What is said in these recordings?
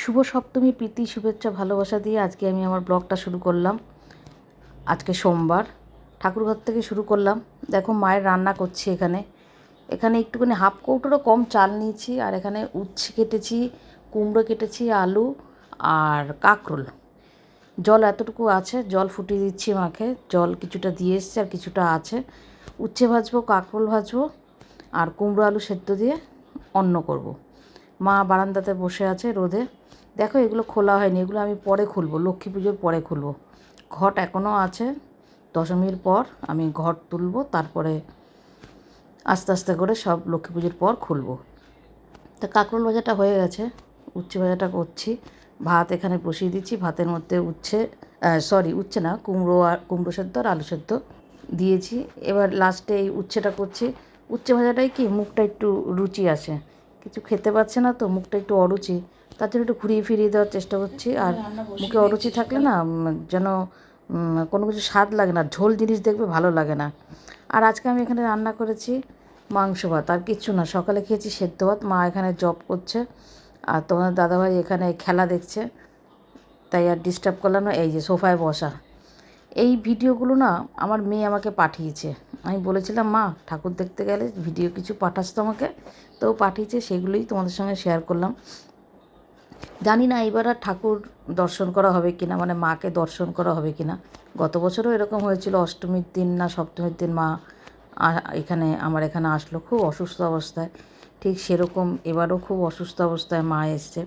শুভ সপ্তমী, প্রীতি, শুভেচ্ছা, ভালোবাসা দিয়ে আজকে আমি আমার ব্লগটা শুরু করলাম। আজকে সোমবার, ঠাকুরঘর থেকে শুরু করলাম। দেখো মায়ের রান্না করছি এখানে। এখানে একটুখানি হাফ কৌটোরও কম চাল নিয়েছি আর এখানে উচ্ছে কেটেছি, কুমড়ো কেটেছি, আলু আর কাঁকরোল। জল এতটুকু আছে, জল ফুটিয়ে দিচ্ছি মাকে। জল কিছুটা দিয়ে এসছে আর কিছুটা আছে। উচ্ছে ভাজবো, কাঁকরোল ভাজবো আর কুমড়ো, আলু সেদ্ধ দিয়ে অন্ন করব। মা বারান্দাতে বসে আছে রোদে। দেখো, এগুলো খোলা হয়নি। এগুলো আমি পরে খুলবো, লক্ষ্মী পুজোর পরে খুলবো। ঘট এখনও আছে। দশমীর পর আমি ঘট তুলবো, তারপরে আস্তে আস্তে করে সব লক্ষ্মী পুজোর পর খুলবো। তা কাঁকরোল ভাজাটা হয়ে গেছে। উচ্ছে ভাজাটা করছি। ভাত এখানে বসিয়ে দিচ্ছি। ভাতের মধ্যে উচ্ছে সরি উচ্ছে না, কুমড়ো আর, কুমড়ো সেদ্ধ আর আলু সেদ্ধ দিয়েছি। এবার লাস্টে এই উচ্ছেটা করছি। উচ্ছে ভাজাটাই কি? মুখটা একটু রুচি আসে। কিছু খেতে পারছে না তো মুখটা একটু অরুচি। তার জন্য একটু ঘুরিয়ে ফিরিয়ে দেওয়ার চেষ্টা করছি। আর মুখে অরুচি থাকলে না যেন কোনো কিছু স্বাদ লাগে না, ঝোল জিনিস দেখবে ভালো লাগে না। আর আজকে আমি এখানে রান্না করেছি মাংস ভাত, আর কিচ্ছু না, সকালে খেয়েছি সেদ্ধ ভাত, মা এখানে জব করছে। আর তোমার দাদাভাই এখানে খেলা দেখছে, তাই আর ডিস্টার্ব করলাম না, এই যে সোফায় বসা। এই ভিডিওগুলো না আমার মেয়ে আমাকে পাঠিয়েছে। আমি বলেছিলাম, মা, ঠাকুর দেখতে গেলে ভিডিও কিছু পাঠাস তো আমাকে তো পাঠিয়েছে, সেগুলোই তোমাদের সঙ্গে শেয়ার করলাম। জানি না এবার আর ঠাকুর দর্শন করা হবে কিনা মানে মাকে দর্শন করা হবে কিনা। গত বছরও এরকম হয়েছিল, অষ্টমীর দিন না সপ্তমীর দিন মা এখানে, আমার এখানে আসলো খুব অসুস্থ অবস্থায়। ঠিক সেরকম এবারও খুব অসুস্থ অবস্থায় মা এসছে।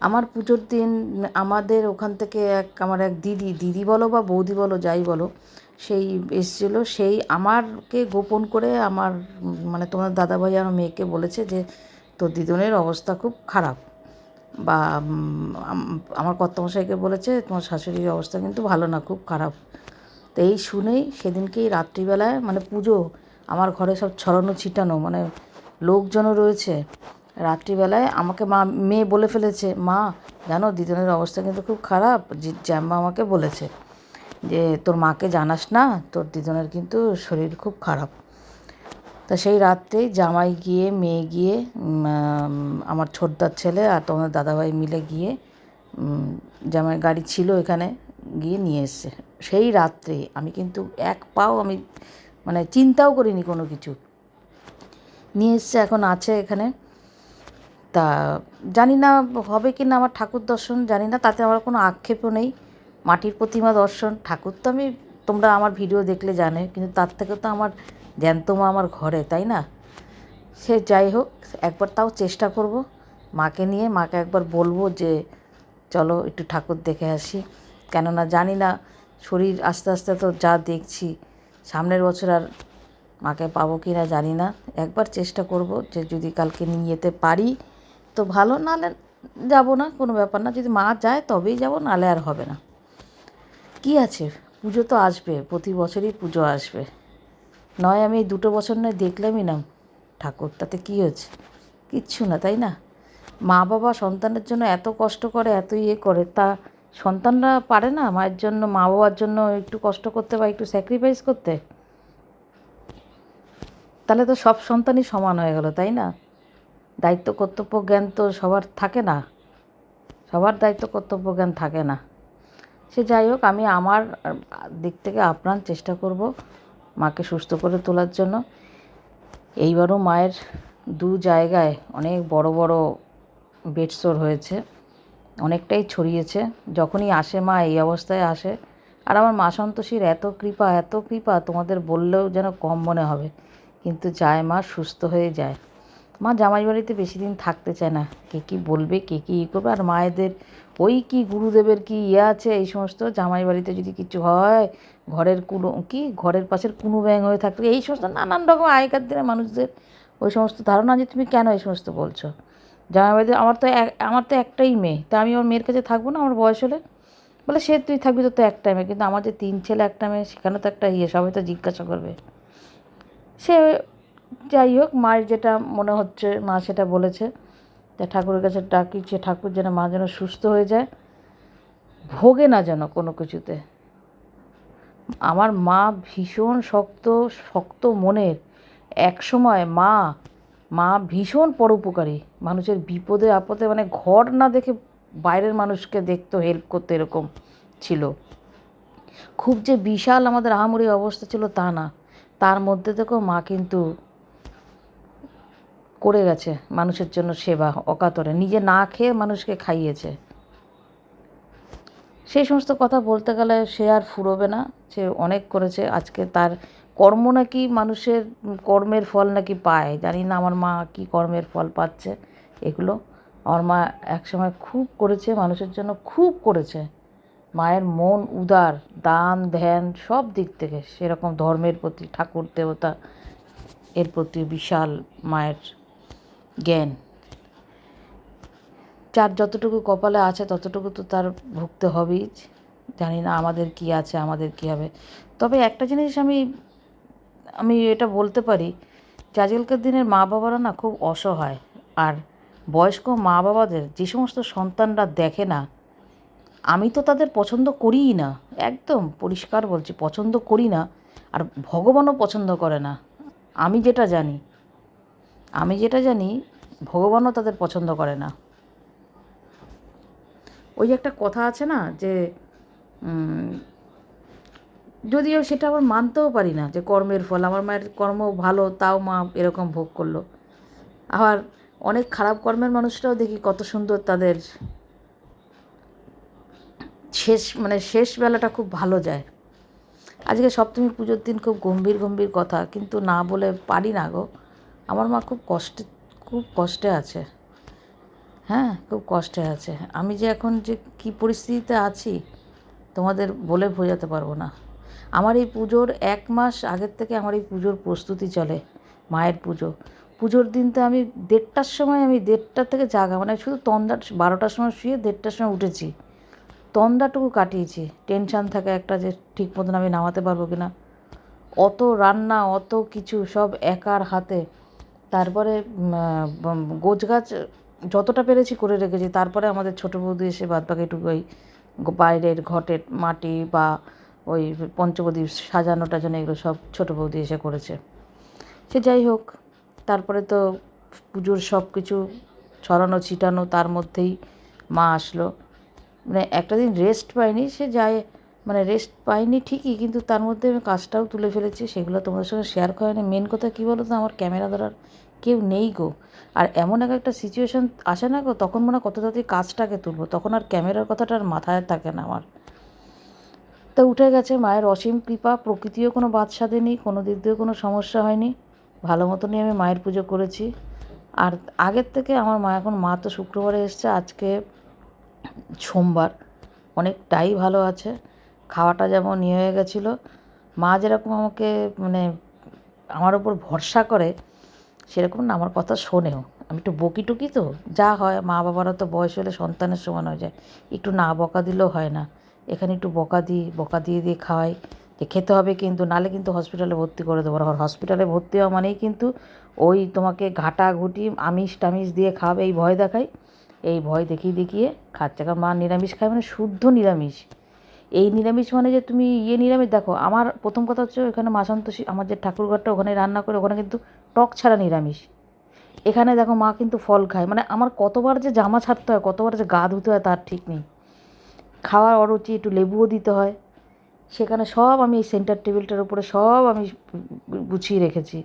আমার পুজোর দিন আমাদের ওখান থেকে এক, আমার এক দিদি দিদি বলো বা বৌদি বলো, যাই বলো, সেই এসেছিল, সেই আমারকে গোপন করে আমার মানে তোমার দাদাভাই আমার মেয়েকে বলেছে যে, তোর দিদনের অবস্থা খুব খারাপ। বা আমার কর্তামশাইকে বলেছে, তোমার শাশুড়ির অবস্থা কিন্তু ভালো না, খুব খারাপ। তো এই শুনেই সেদিনকেই রাত্রিবেলায় মানে পুজো, আমার ঘরে সব ছড়ানো, ছিটানো মানে লোকজনও রয়েছে রাত্রিবেলায় আমাকে মা, মেয়ে বলে ফেলেছে, মা, জানো, দিদনের অবস্থা কিন্তু খুব খারাপ। জ্যাম্মা আমাকে বলেছে যে, তোর মাকে জানাস না, তোর দিদনের কিন্তু শরীর খুব খারাপ। তা সেই রাত্রেই জামাই গিয়ে, মেয়ে গিয়ে আমার ছোটদার ছেলে আর তোমার দাদাভাই মিলে গিয়ে জামাই গাড়ি ছিল এখানে, গিয়ে নিয়ে এসছে। সেই রাত্রে আমি কিন্তু এক পাও আমি মানে চিন্তাও করিনি কোনো কিছু। নিয়ে এসছে, এখন আছে এখানে। তা জানি না হবে কি না আমার ঠাকুর দর্শন, জানি না, তাতে আমার কোনো আক্ষেপও নেই। মাটির প্রতিমা দর্শন, ঠাকুর তো আমি, তোমরা আমার ভিডিও দেখলে জানে, কিন্তু তার থেকে তো আমার জ্যান্ত মা আমার ঘরে, তাই না? সে যাই হোক, একবার তাও চেষ্টা করব মাকে নিয়ে। মাকে একবার বলব যে, চলো একটু ঠাকুর দেখে আসি। কেননা জানি না, শরীর আস্তে আস্তে তো যা দেখছি, সামনের বছর আর মাকে পাবো কি না জানি না। একবার চেষ্টা করব যে, যদি কালকে নিয়ে যেতে পারি তো ভালো নাহলে যাব না, কোনো ব্যাপার না। যদি মা যায়, তবেই যাব নাহলে আর হবে না। কি আছে? পুজো তো আসবে, প্রতি বছরই পুজো আসবে। নয়, আমি এই দুটো বছর নয়, দেখলামই না। ঠাকুর, তাতে কী হচ্ছে? কিচ্ছু না, তাই না? মা বাবা সন্তানের জন্য এত কষ্ট করে, এত ইয়ে করে, তা সন্তানরা পারে না মায়ের জন্য, মা বাবার জন্য একটু কষ্ট করতে বা একটু স্যাক্রিফাইস করতে? তাহলে তো সব সন্তানই সমান হয়ে গেল, তাই না? দায়িত্ব কর্তব্য জ্ঞান তো সবার থাকে না। সবার দায়িত্ব কর্তব্য জ্ঞান থাকে না। সে যাই হোক, আমি আমার দিক থেকে আপ্রাণ চেষ্টা করব মাকে সুস্থ করে তোলার জন্য। এইবারও মায়ের দু জায়গায় অনেক বড় বড় বেডসোর হয়েছে, অনেকটাই ছড়িয়েছে। যখনই আসে মা, এই অবস্থায় আসে। আর আমার মা সন্তোষীর এত কৃপা এত কৃপা তোমাদের বললেও যেন কম মনে হবে। কিন্তু যায় মা, সুস্থ হয়ে যায়। মা জামাই বাড়িতে বেশি দিন থাকতে চায় না। কে কী বলবে, কে কী ই করবে? আর মায়েদের ওই কি গুরুদেবের কি ইয়ে আছে, এই সমস্ত জামাই বাড়িতে যদি কিছু হয়, ঘরের কুলো কি, ঘরের পাশের কুনু ব্যাং হয়ে থাকবে এই সমস্ত নানান রকম আগেকার দিনে মানুষদের ওই সমস্ত ধারণা যে তুমি কেন এই সমস্ত বলছো? জামাই বাড়িতে আমার তো আমার তো একটাই মেয়ে। তা আমি আমার মেয়ের কাছে থাকব না? আমার বয়স হলে? বলে সে তুই থাকবি তো তো একটা মেয়ে। কিন্তু আমার যে তিন ছেলে, একটা মেয়ে, সেখানে তো একটা ইয়ে সবাই তো জিজ্ঞাসা করবে। সে যাই হোক, মায়ের যেটা মনে হচ্ছে, মা সেটা বলেছে। যে ঠাকুরের কাছে ডাকি যে, ঠাকুর যেন মা যেন সুস্থ হয়ে যায়। ভোগে না যেন কোনো কিছুতে। আমার মা ভীষণ শক্ত শক্ত মনের। এক সময় মা মা ভীষণ পরোপকারী। মানুষের বিপদে, আপদে মানে ঘর না দেখে বাইরের মানুষকে দেখতো হেল্প করতো এরকম ছিল। খুব যে বিশাল আমাদের আহামরি অবস্থা ছিল তা না। তার মধ্যে থেকেও মা কিন্তু করে গেছে মানুষের জন্য সেবা অকাতরে। নিজে না খেয়ে মানুষকে খাইয়েছে। সেই সমস্ত কথা বলতে গেলে সে আর ফুরোবে না, সে অনেক করেছে। আজকে তার কর্ম নাকি মানুষের, কর্মের ফল নাকি পায়। জানি না আমার মা কি কর্মের ফল পাচ্ছে। এগুলো আমার মা একসময় খুব করেছে, মানুষের জন্য খুব করেছে। মায়ের মন উদার, দান, ধ্যান সব দিক থেকে সেরকম ধর্মের প্রতি, ঠাকুর, দেবতা এর প্রতি বিশাল মায়ের জ্ঞান। যার যতটুকু কপালে আছে, ততটুকু তো তার ভুগতে হবেই। জানি না আমাদের কি আছে, আমাদের কি হবে। তবে একটা জিনিস আমি আমি এটা বলতে পারি যে আজকালকার দিনের মা বাবারা না খুব অসহায়। আর বয়স্ক মা বাবাদের যে সমস্ত সন্তানরা দেখে না, আমি তো তাদের পছন্দ করিই না। একদম পরিষ্কার বলছি, পছন্দ করি না। আর ভগবানও পছন্দ করে না। আমি যেটা জানি আমি যেটা জানি, ভগবানও তাদের পছন্দ করে না। ওই একটা কথা আছে না যে যদিও সেটা আমার মানতেও পারি না যে কর্মের ফল, আমার মায়ের কর্ম ভালো, তাও মা এরকম ভোগ করল। আবার অনেক খারাপ কর্মের মানুষরাও দেখি কত সুন্দর তাদের শেষ মানে শেষ বেলাটা খুব ভালো যায়। আজকে সপ্তমী পুজোর দিন খুব গম্ভীর গম্ভীর কথা, কিন্তু না বলে পারি না গো। আমার মা খুব কষ্টে খুব কষ্টে আছে। হ্যাঁ খুব কষ্টে আছে। আমি যে এখন যে কী পরিস্থিতিতে আছি, তোমাদের বলে বোঝাতে পারব না। আমার এই পুজোর এক মাস আগের থেকে আমার এই পুজোর প্রস্তুতি চলে, মায়ের পুজো। পুজোর দিন তো আমি দেড়টার সময়, আমি দেড়টার থেকে জাগা মানে শুধু তন্দার, বারোটার সময় শুয়ে দেড়টার সময় উঠেছি। তন্দাটুকু কাটিয়েছি। টেনশান থাকে একটা যে ঠিক মতন আমি নামাতে পারব কি না অত রান্না, অত কিছু সব একার হাতে। তারপরে গোছ গাছ যতটা পেরেছি করে রেখেছি। তারপরে আমাদের ছোটো বৌদি এসে বাদ বাকিটুকু ওই বাইরের ঘটের মাটি বা ওই পঞ্চবদ্বীপ সাজানো টাজানো এগুলো সব ছোটো বৌদি এসে করেছে। সে যাই হোক, তারপরে তো পুজোর সব কিছু ছড়ানো, ছিটানো, তার মধ্যেই মা আসলো। মানে একটা দিন রেস্ট পাইনি সে যায় মানে রেস্ট পাইনি ঠিকই, কিন্তু তার মধ্যে আমি কাজটাও তুলে ফেলেছি, সেগুলো তোমাদের সঙ্গে শেয়ার করে না মেন কথা কী বলো তো আমার ক্যামেরা ধরার কেউ নেই গো। আর এমন এক একটা সিচুয়েশন আসে না গো, তখন মনে হয় কত তাড়াতাড়ি কাজটাকে তুলবো, তখন আর ক্যামেরার কথাটা আর মাথায় থাকে না আমার। তো উঠে গেছে মায়ের অসীম কৃপা, প্রকৃতিও কোনো বাদ সাধেনি কোনো দিক দিয়েও কোনো সমস্যা হয়নি, ভালো মতনই আমি মায়ের পুজো করেছি। আর আগের থেকে আমার মা এখন, মা তো শুক্রবারে এসছে, আজকে সোমবার, অনেকটাই ভালো আছে। খাওয়াটা যেমন ইয়ে হয়ে গেছিল, মা যেরকম আমাকে মানে আমার ওপর ভরসা করে, সেরকম না, আমার কথা শোনেও। আমি একটু বকি টুকি তো, যা হয়, মা বাবারা তো বয়স হলে সন্তানের সমান হয়ে যায়। একটু না বকা দিলেও হয় না। এখানে একটু বকা দিই, বকা দিয়ে দিয়ে খাওয়াই, যে খেতে হবে কিন্তু, নালে কিন্তু হসপিটালে ভর্তি করে দেবো। আর হসপিটালে ভর্তি হওয়া মানেই কিন্তু ওই তোমাকে ঘাটা, ঘুটি, আমিষ টামিষ দিয়ে খাওয়াবে, এই ভয় দেখায় এই ভয় দেখিয়ে দেখিয়ে খাচ্ছে। কারণ মা নিরামিষ খায় মানে শুদ্ধ নিরামিষ। এই নিরামিষ মানে যে তুমি ইয়ে নিরামিষ, দেখো, আমার প্রথম কথা হচ্ছে এখানে মা সন্তোষী, আমার যে ঠাকুরঘরটা ওখানে রান্না করে, ওখানে কিন্তু টক ছাড়া নিরামিষ। এখানে দেখো মা কিন্তু ফল খায় মানে আমার কতবার যে জামা ছাড়তে হয়, কতবার যে গা ধুতে হয় তার ঠিক নেই। খাওয়ার অরুচি, একটু লেবুও দিতে হয়। সেখানে সব আমি এই সেন্টার টেবিলটার উপরে সব আমি গুছিয়ে রেখেছি।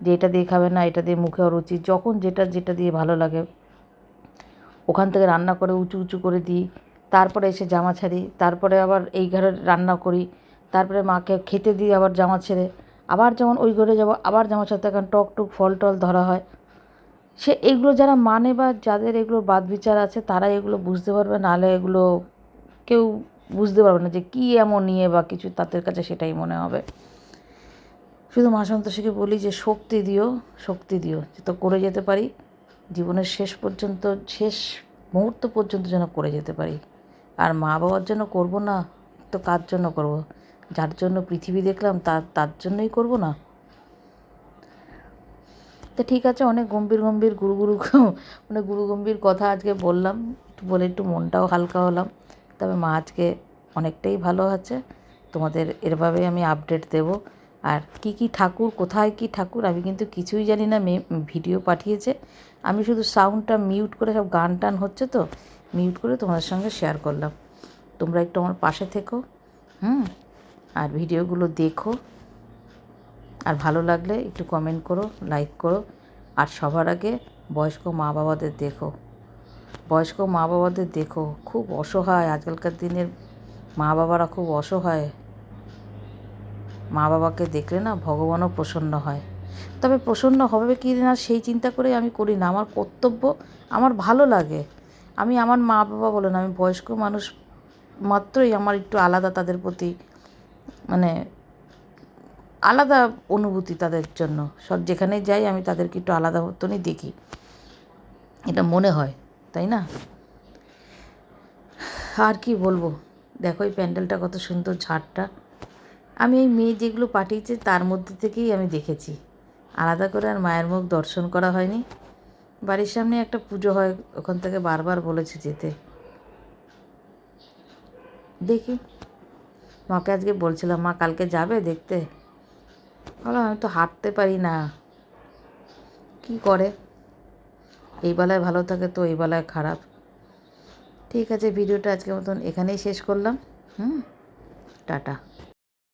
যে এটা দিয়ে খাবে না, এটা দিয়ে মুখে অরুচি, যখন যেটা যেটা দিয়ে ভালো লাগে। ওখান থেকে রান্না করে, উঁচু উঁচু করে দিই। তারপরে এসে জামা ছাড়ি, তারপরে আবার এই ঘরে রান্না করি, তারপরে মাকে খেতে দিই আবার জামা ছেড়ে। আবার যেমন ওই ঘরে যাব, আবার জামা ছাড়তে কারণ টক টুক ফল টল ধরা হয়। সে এগুলো যারা মানে বা যাদের এগুলো বাদ বিচার আছে, তারা এগুলো বুঝতে পারবে, নাহলে এগুলো কেউ বুঝতে পারবে না যে কী এমন নিয়ে বা কিছু তাদের কাছে সেটাই মনে হবে। শুধু মা সন্তোষীকে বলি যে শক্তি দিও শক্তি দিও যে তো করে যেতে পারি। জীবনের শেষ পর্যন্ত, শেষ মুহূর্ত পর্যন্ত যেন করে যেতে পারি। আর মা বাবার জন্য করব না, তো কার জন্য করব? যার জন্য পৃথিবী দেখলাম, তার তার জন্যই করব না। তো ঠিক আছে, অনেক গম্ভীর গম্ভীর, গুরু গুরু মানে গুরু, গম্ভীর কথা আজকে বললাম, একটু বলে একটু মনটাও হালকা হলাম। তবে মা আজকে অনেকটাই ভালো আছে, তোমাদের এরভাবে আমি আপডেট দেব। আর কি কি ঠাকুর, কোথায় কি ঠাকুর, আমি কিন্তু কিছুই জানি না ভিডিও পাঠিয়েছে। আমি শুধু সাউন্ডটা মিউট করে সব গান টান হচ্ছে তো মিউট করে তোমাদের সঙ্গে শেয়ার করলাম। তোমরা একটু আমার পাশে থেকো, হুম? আর ভিডিওগুলো দেখো। আর ভালো লাগলে একটু কমেন্ট করো লাইক করো। আর সবার আগে বয়স্ক মা বাবাদের দেখো। বয়স্ক মা বাবাদের দেখো, খুব অসহায়। আজকালকার দিনের মা বাবারা খুব অসহায়। মা বাবাকে দেখলে না ভগবানও প্রসন্ন হয়। তবে প্রসন্ন হবে কি না সেই চিন্তা করে আমি করি না। আমার কর্তব্য আমার ভালো লাগে। আমি আমার মা বাবা বলে না, আমি বয়স্ক মানুষ মাত্রই আমার একটু আলাদা তাদের প্রতি মানে আলাদা অনুভূতি তাদের জন্য। সব যেখানে যাই আমি তাদেরকে একটু আলাদা মতনই দেখি। এটা মনে হয়, তাই না? আর কি বলব? দেখো এই প্যান্ডেলটা কত সুন্দর ঝাড়টা। আমি এই মেয়ে যেগুলো পাঠিয়েছে তার মধ্যে থেকেই আমি দেখেছি। আলাদা করে আর মায়ের মুখ দর্শন করা হয়নি। বাড়ির সামনে একটা পুজো হয়, ওখান থেকে বারবার বলেছে যেতে। দেখি। মাকে আজকে বলছিলাম, মা, কালকে যাবে দেখতে? বললাম, আমি তো হাঁটতে পারি না। কি করে? এই বেলায় ভালো থাকে তো, এই বেলায় খারাপ। ঠিক আছে, ভিডিওটা আজকের মতন এখানেই শেষ করলাম। হুম? টাটা।